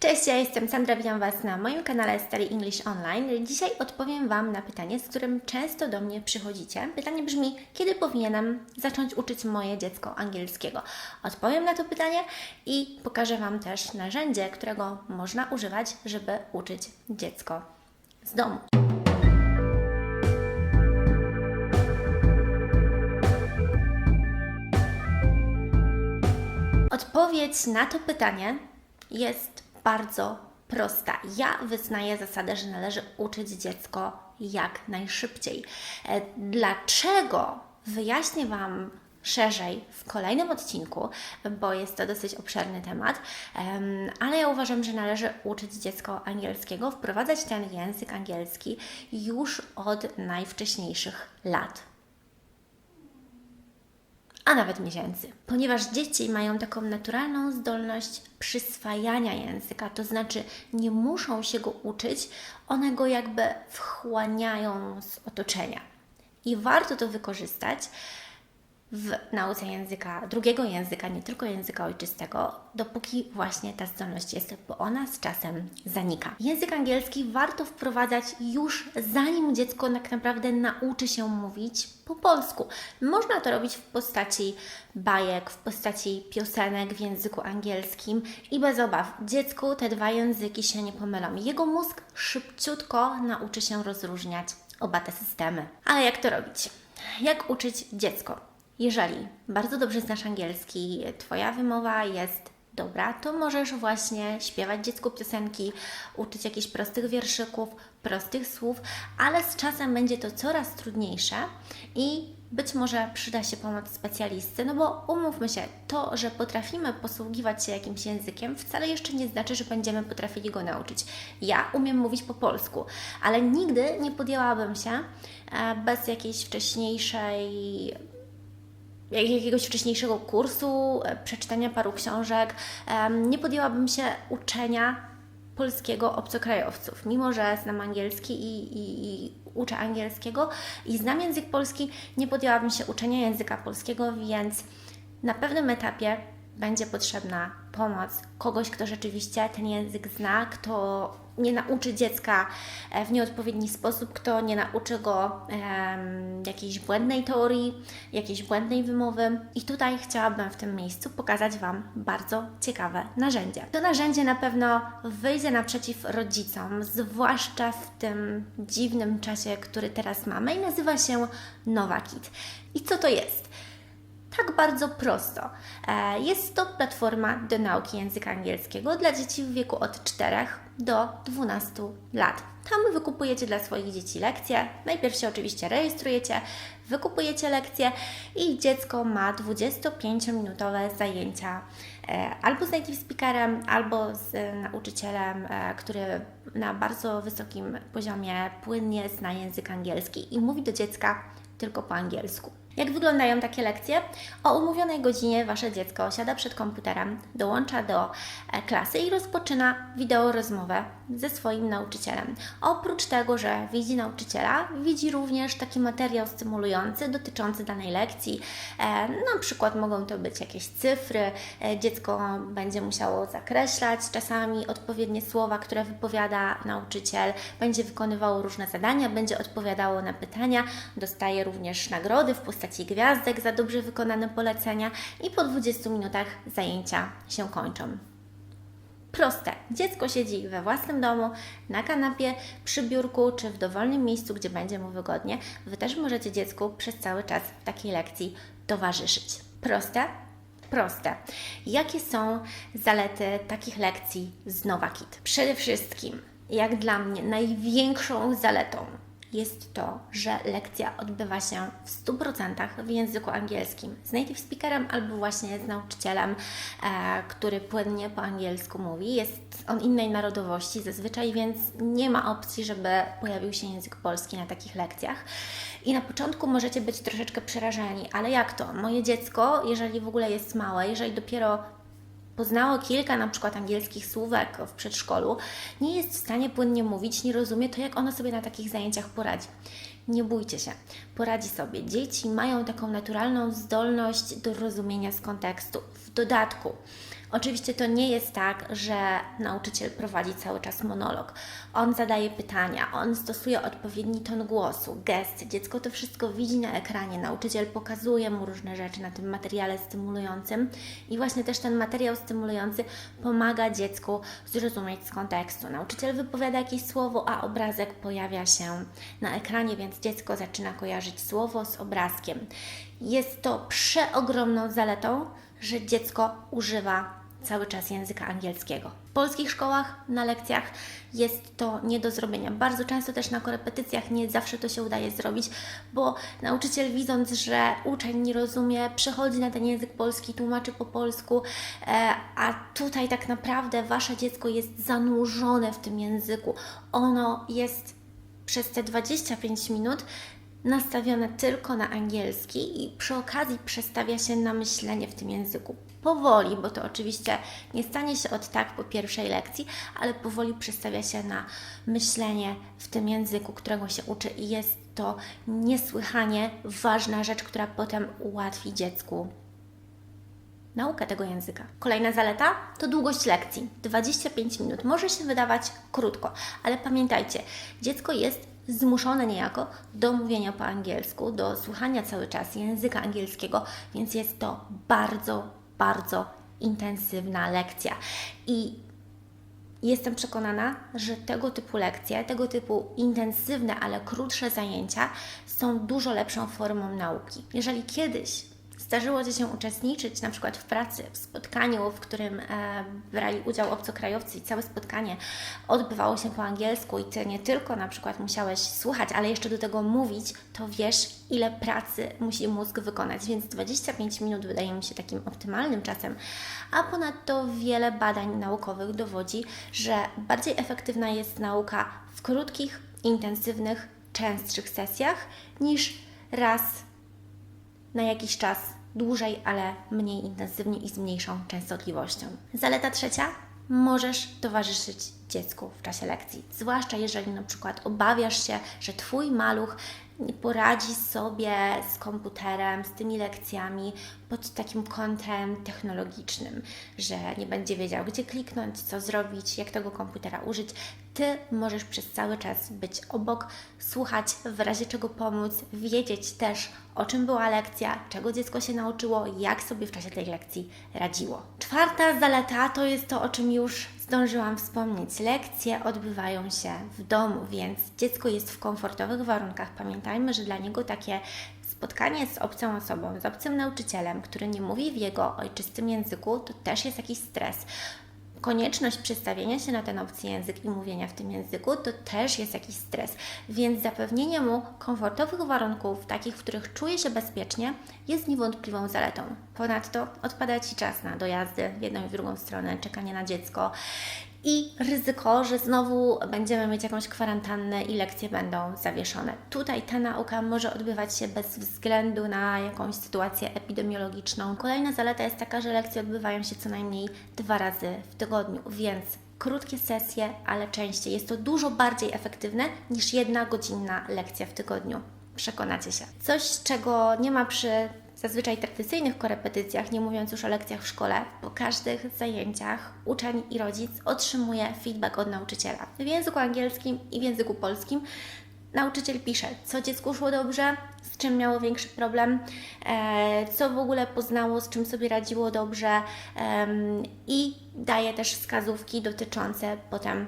Cześć, ja jestem Sandra, witam Was na moim kanale Study English Online. Dzisiaj odpowiem Wam na pytanie, z którym często do mnie przychodzicie. Pytanie brzmi, kiedy powinienem zacząć uczyć moje dziecko angielskiego? Odpowiem na to pytanie i pokażę Wam też narzędzie, którego można używać, żeby uczyć dziecko z domu. Odpowiedź na to pytanie jest bardzo prosta. Ja wyznaję zasadę, że należy uczyć dziecko jak najszybciej. E, Dlaczego? Wyjaśnię Wam szerzej w kolejnym odcinku, bo jest to dosyć obszerny temat, Em, ale ja uważam, że należy uczyć dziecko angielskiego, wprowadzać ten język angielski już od najwcześniejszych lat a nawet miesięcy. Ponieważ dzieci mają taką naturalną zdolność przyswajania języka, to znaczy nie muszą się go uczyć, one go jakby wchłaniają z otoczenia. I warto to wykorzystać w nauce języka, drugiego języka, nie tylko języka ojczystego, dopóki właśnie ta zdolność jest, bo ona z czasem zanika. Język angielski warto wprowadzać już zanim dziecko tak naprawdę nauczy się mówić po polsku. Można to robić w postaci bajek, w postaci piosenek w języku angielskim i bez obaw, dziecku te dwa języki się nie pomylą. Jego mózg szybciutko nauczy się rozróżniać oba te systemy. Ale jak to robić? Jak uczyć dziecko? Jeżeli bardzo dobrze znasz angielski, Twoja wymowa jest dobra, to możesz właśnie śpiewać dziecku piosenki, uczyć jakichś prostych wierszyków, prostych słów, ale z czasem będzie to coraz trudniejsze i być może przyda się pomoc specjalisty, no bo umówmy się, to, że potrafimy posługiwać się jakimś językiem, wcale jeszcze nie znaczy, że będziemy potrafili go nauczyć. Ja umiem mówić po polsku, ale nigdy nie podjęłabym się e, bez jakiejś wcześniejszej jakiegoś wcześniejszego kursu, e, przeczytania paru książek, nie podjęłabym się uczenia polskiego obcokrajowców. Mimo, że znam angielski i, i, i uczę angielskiego i znam język polski, nie podjęłabym się uczenia języka polskiego, więc na pewnym etapie będzie potrzebna pomoc kogoś, kto rzeczywiście ten język zna, kto nie nauczy dziecka e, w nieodpowiedni sposób, kto nie nauczy go em, jakiejś błędnej teorii, jakiejś błędnej wymowy. I tutaj chciałabym w tym miejscu pokazać Wam bardzo ciekawe narzędzie. To narzędzie na pewno wyjdzie naprzeciw rodzicom, zwłaszcza w tym dziwnym czasie, który teraz mamy i nazywa się NovaKit. I co to jest? Tak bardzo prosto. E, Jest to platforma do nauki języka angielskiego dla dzieci w wieku od 4 do 12 lat. Tam wykupujecie dla swoich dzieci lekcje. Najpierw się oczywiście rejestrujecie, wykupujecie lekcje i dziecko ma 25-minutowe zajęcia e, albo z native speakerem, albo z e, nauczycielem, który na bardzo wysokim poziomie płynnie zna język angielski i mówi do dziecka tylko po angielsku. Jak wyglądają takie lekcje? O umówionej godzinie Wasze dziecko siada przed komputerem, dołącza do e, klasy i rozpoczyna wideo rozmowę ze swoim nauczycielem. Oprócz tego, że widzi nauczyciela, widzi również taki materiał stymulujący dotyczący danej lekcji. E, na przykład mogą to być jakieś cyfry, e, dziecko będzie musiało zakreślać czasami odpowiednie słowa, które wypowiada nauczyciel, będzie wykonywało różne zadania, będzie odpowiadało na pytania, dostaje również nagrody w postaci gwiazdek za dobrze wykonane polecenia i po 20 minutach zajęcia się kończą. Proste. Dziecko siedzi we własnym domu, na kanapie, przy biurku czy w dowolnym miejscu, gdzie będzie mu wygodnie. Wy też możecie dziecku przez cały czas w takiej lekcji towarzyszyć. Proste? Proste. Jakie są zalety takich lekcji z NovaKit? Przede wszystkim, jak dla mnie, największą zaletą jest to, że lekcja odbywa się w 100% w języku angielskim z native speakerem albo właśnie z nauczycielem, e, który płynnie po angielsku mówi. Jest on innej narodowości zazwyczaj, więc nie ma opcji, żeby pojawił się język polski na takich lekcjach. I na początku możecie być troszeczkę przerażeni, ale jak to? Moje dziecko, jeżeli w ogóle jest małe, jeżeli dopiero poznało kilka na przykład angielskich słówek w przedszkolu, nie jest w stanie płynnie mówić, nie rozumie, to jak ono sobie na takich zajęciach poradzi. Nie bójcie się, poradzi sobie. Dzieci mają taką naturalną zdolność do rozumienia z kontekstu. W dodatku, Oczywiście to nie jest tak, że nauczyciel prowadzi cały czas monolog. On zadaje pytania, on stosuje odpowiedni ton głosu, gest. Dziecko to wszystko widzi na ekranie. Nauczyciel pokazuje mu różne rzeczy na tym materiale stymulującym i właśnie też ten materiał stymulujący pomaga dziecku zrozumieć z kontekstu. Nauczyciel wypowiada jakieś słowo, a obrazek pojawia się na ekranie, więc dziecko zaczyna kojarzyć słowo z obrazkiem. Jest to przeogromną zaletą, że dziecko używa cały czas języka angielskiego. W polskich szkołach na lekcjach jest to nie do zrobienia. Bardzo często też na korepetycjach nie zawsze to się udaje zrobić, bo nauczyciel widząc, że uczeń nie rozumie, przechodzi na ten język polski, tłumaczy po polsku, e, a tutaj tak naprawdę wasze dziecko jest zanurzone w tym języku. Ono jest przez te 25 minut nastawione tylko na angielski i przy okazji przestawia się na myślenie w tym języku. Powoli, bo to oczywiście nie stanie się od tak po pierwszej lekcji, ale powoli przestawia się na myślenie w tym języku, którego się uczy i jest to niesłychanie ważna rzecz, która potem ułatwi dziecku naukę tego języka. Kolejna zaleta to długość lekcji. 25 minut. Może się wydawać krótko, ale pamiętajcie, dziecko jest zmuszone niejako do mówienia po angielsku, do słuchania cały czas języka angielskiego, więc jest to bardzo, bardzo intensywna lekcja. I Jestem przekonana, że tego typu lekcje, tego typu intensywne, ale krótsze zajęcia są dużo lepszą formą nauki. Jeżeli kiedyś zdarzyło Ci się uczestniczyć na przykład w pracy, w spotkaniu, w którym e, brali udział obcokrajowcy i całe spotkanie odbywało się po angielsku i Ty nie tylko na przykład musiałeś słuchać, ale jeszcze do tego mówić, to wiesz, ile pracy musi mózg wykonać, więc 25 minut wydaje mi się takim optymalnym czasem, a ponadto wiele badań naukowych dowodzi, że bardziej efektywna jest nauka w krótkich, intensywnych, częstszych sesjach niż raz na jakiś czas dłużej, ale mniej intensywnie i z mniejszą częstotliwością. Zaleta trzecia. Możesz towarzyszyć dziecku w czasie lekcji, zwłaszcza jeżeli na przykład obawiasz się, że Twój maluch nie poradzi sobie z komputerem, z tymi lekcjami pod takim kątem technologicznym, że nie będzie wiedział, gdzie kliknąć, co zrobić, jak tego komputera użyć. Ty możesz przez cały czas być obok, słuchać, w razie czego pomóc, wiedzieć też, o czym była lekcja, czego dziecko się nauczyło, jak sobie w czasie tej lekcji radziło. Czwarta zaleta to jest to, o czym już zdążyłam wspomnieć. Lekcje odbywają się w domu, więc dziecko jest w komfortowych warunkach. Pamiętajmy, że dla niego takie spotkanie z obcą osobą, z obcym nauczycielem, który nie mówi w jego ojczystym języku, to też jest jakiś stres konieczność przestawienia się na ten obcy język i mówienia w tym języku, to też jest jakiś stres. Więc zapewnienie mu komfortowych warunków, takich, w których czuje się bezpiecznie, jest niewątpliwą zaletą. Ponadto odpada Ci czas na dojazdy w jedną i w drugą stronę, czekanie na dziecko i ryzyko, że znowu będziemy mieć jakąś kwarantannę i lekcje będą zawieszone. Tutaj ta nauka może odbywać się bez względu na jakąś sytuację epidemiologiczną. Kolejna zaleta jest taka, że lekcje odbywają się co najmniej dwa razy w tygodniu, więc krótkie sesje, ale częściej. Jest to dużo bardziej efektywne niż jedna godzinna lekcja w tygodniu. Przekonacie się. Coś, czego nie ma przy zazwyczaj tradycyjnych korepetycjach, nie mówiąc już o lekcjach w szkole, po każdych zajęciach uczeń i rodzic otrzymuje feedback od nauczyciela w języku angielskim i w języku polskim. Nauczyciel pisze, co dziecku szło dobrze, z czym miało większy problem, e, co w ogóle poznało, z czym sobie radziło dobrze i daje też wskazówki dotyczące potem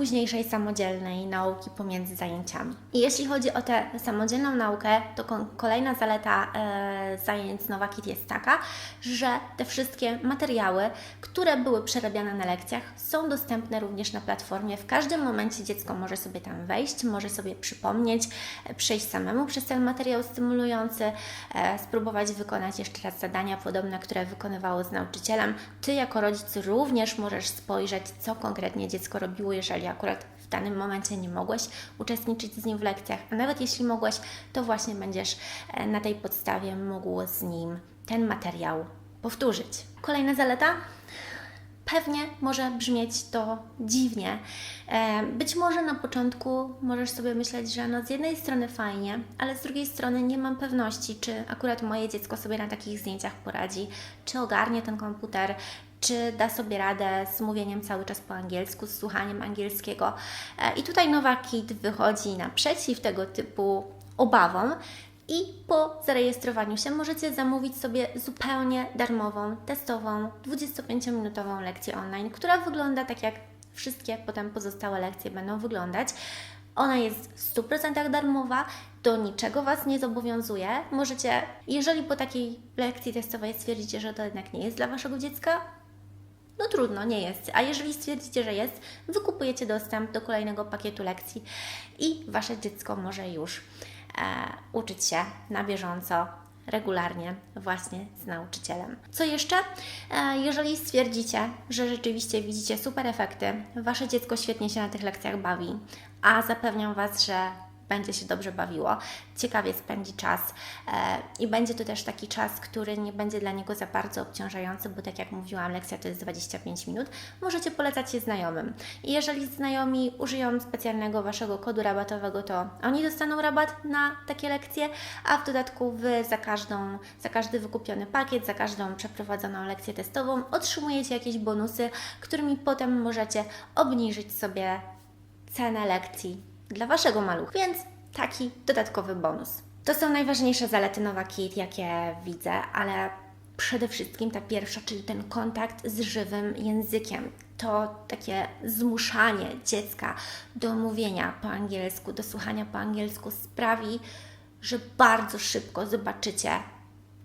późniejszej samodzielnej nauki pomiędzy zajęciami. I jeśli chodzi o tę samodzielną naukę, to kolejna zaleta e, zajęć z Novakit jest taka, że te wszystkie materiały, które były przerabiane na lekcjach, są dostępne również na platformie. W każdym momencie dziecko może sobie tam wejść, może sobie przypomnieć, e, przejść samemu przez ten materiał stymulujący, e, spróbować wykonać jeszcze raz zadania podobne, które wykonywało z nauczycielem. Ty jako rodzic również możesz spojrzeć, co konkretnie dziecko robiło, jeżeli akurat w danym momencie nie mogłeś uczestniczyć z nim w lekcjach, a nawet jeśli mogłeś, to właśnie będziesz e, na tej podstawie mógł z nim ten materiał powtórzyć. Kolejna zaleta? Pewnie może brzmieć to dziwnie. E, Być może na początku możesz sobie myśleć, że no z jednej strony fajnie, ale z drugiej strony nie mam pewności, czy akurat moje dziecko sobie na takich zdjęciach poradzi, czy ogarnie ten komputer, czy da sobie radę z mówieniem cały czas po angielsku, z słuchaniem angielskiego. E, I tutaj Nowa Kit wychodzi naprzeciw tego typu obawom. I po zarejestrowaniu się możecie zamówić sobie zupełnie darmową, testową, 25-minutową lekcję online, która wygląda tak jak wszystkie potem pozostałe lekcje będą wyglądać. Ona jest w 100% darmowa, do niczego Was nie zobowiązuje. Możecie, jeżeli po takiej lekcji testowej stwierdzicie, że to jednak nie jest dla Waszego dziecka, no trudno, nie jest. A jeżeli stwierdzicie, że jest, wykupujecie dostęp do kolejnego pakietu lekcji i Wasze dziecko może już uczyć się na bieżąco, regularnie, właśnie z nauczycielem. Co jeszcze? E, jeżeli stwierdzicie, że rzeczywiście widzicie super efekty, Wasze dziecko świetnie się na tych lekcjach bawi, a zapewniam Was, że będzie się dobrze bawiło, ciekawie spędzi czas e, i będzie to też taki czas, który nie będzie dla niego za bardzo obciążający, bo tak jak mówiłam, lekcja to jest 25 minut. Możecie polecać je znajomym. I jeżeli znajomi użyją specjalnego Waszego kodu rabatowego, to oni dostaną rabat na takie lekcje, a w dodatku Wy za, każdą, za każdy wykupiony pakiet, za każdą przeprowadzoną lekcję testową otrzymujecie jakieś bonusy, którymi potem możecie obniżyć sobie cenę lekcji dla Waszego malucha, więc taki dodatkowy bonus. To są najważniejsze zalety Nowa Kit, jakie widzę, ale przede wszystkim ta pierwsza, czyli ten kontakt z żywym językiem. To takie zmuszanie dziecka do mówienia po angielsku, do słuchania po angielsku sprawi, że bardzo szybko zobaczycie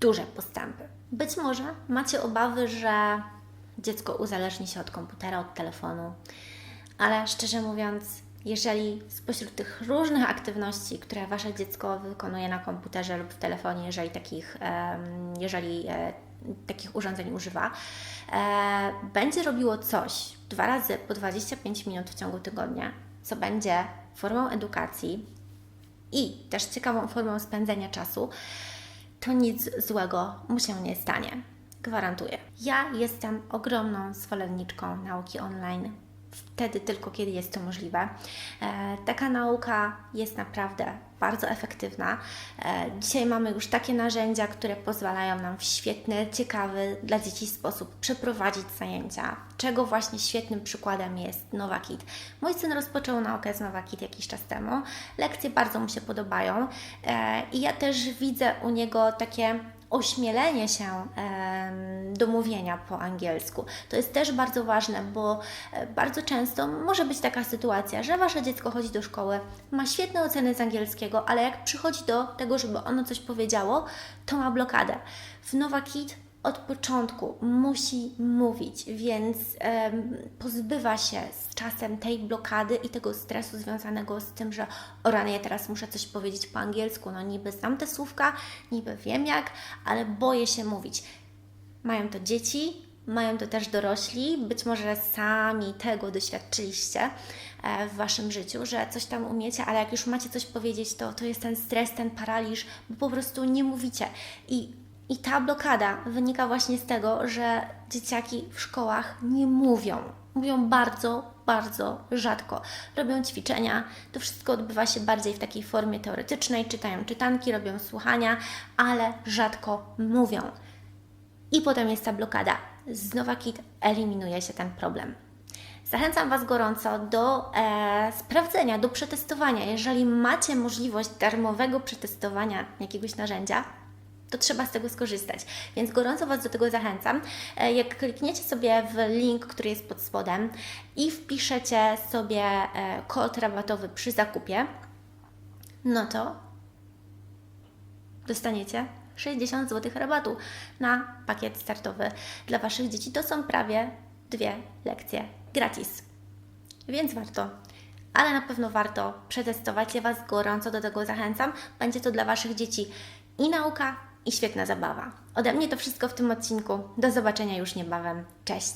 duże postępy. Być może macie obawy, że dziecko uzależni się od komputera, od telefonu, ale szczerze mówiąc, jeżeli spośród tych różnych aktywności, które Wasze dziecko wykonuje na komputerze lub w telefonie, jeżeli takich, jeżeli e, takich urządzeń używa, e, będzie robiło coś dwa razy po 25 minut w ciągu tygodnia, co będzie formą edukacji i też ciekawą formą spędzenia czasu, to nic złego mu się nie stanie. Gwarantuję. Ja jestem ogromną zwolenniczką nauki online wtedy tylko, kiedy jest to możliwe. E, taka nauka jest naprawdę bardzo efektywna. E, dzisiaj mamy już takie narzędzia, które pozwalają nam w świetny, ciekawy dla dzieci sposób przeprowadzić zajęcia, czego właśnie świetnym przykładem jest Novakit. Mój syn rozpoczął naukę z Novakit jakiś czas temu. Lekcje bardzo mu się podobają e, i ja też widzę u niego takie ośmielenie się do mówienia po angielsku. To jest też bardzo ważne, bo e, bardzo często może być taka sytuacja, że Wasze dziecko chodzi do szkoły, ma świetne oceny z angielskiego, ale jak przychodzi do tego, żeby ono coś powiedziało, to ma blokadę. W Nova Kid od początku musi mówić, więc em, pozbywa się z czasem tej blokady i tego stresu związanego z tym, że o rany, ja teraz muszę coś powiedzieć po angielsku. No niby znam te słówka, niby wiem jak, ale boję się mówić. Mają to dzieci, mają to też dorośli, być może sami tego doświadczyliście e, w Waszym życiu, że coś tam umiecie, ale jak już macie coś powiedzieć, to, to jest ten stres, ten paraliż, bo po prostu nie mówicie. I i ta blokada wynika właśnie z tego, że dzieciaki w szkołach nie mówią. Mówią bardzo, bardzo rzadko. Robią ćwiczenia, to wszystko odbywa się bardziej w takiej formie teoretycznej, czytają czytanki, robią słuchania, ale rzadko mówią. I potem jest ta blokada. Z Novakit eliminuje się ten problem. Zachęcam Was gorąco do e, sprawdzenia, do przetestowania. Jeżeli macie możliwość darmowego przetestowania jakiegoś narzędzia, to trzeba z tego skorzystać. Więc gorąco Was do tego zachęcam. E, Jak klikniecie sobie w link, który jest pod spodem i wpiszecie sobie e, kod rabatowy przy zakupie, no to dostaniecie 60 zł rabatu na pakiet startowy dla Waszych dzieci. To są prawie dwie lekcje gratis. Więc warto. Ale na pewno warto przetestować. Ja Was gorąco do tego zachęcam. Będzie to dla Waszych dzieci i nauka, i świetna zabawa. Ode mnie to wszystko w tym odcinku. Do zobaczenia już niebawem. Cześć!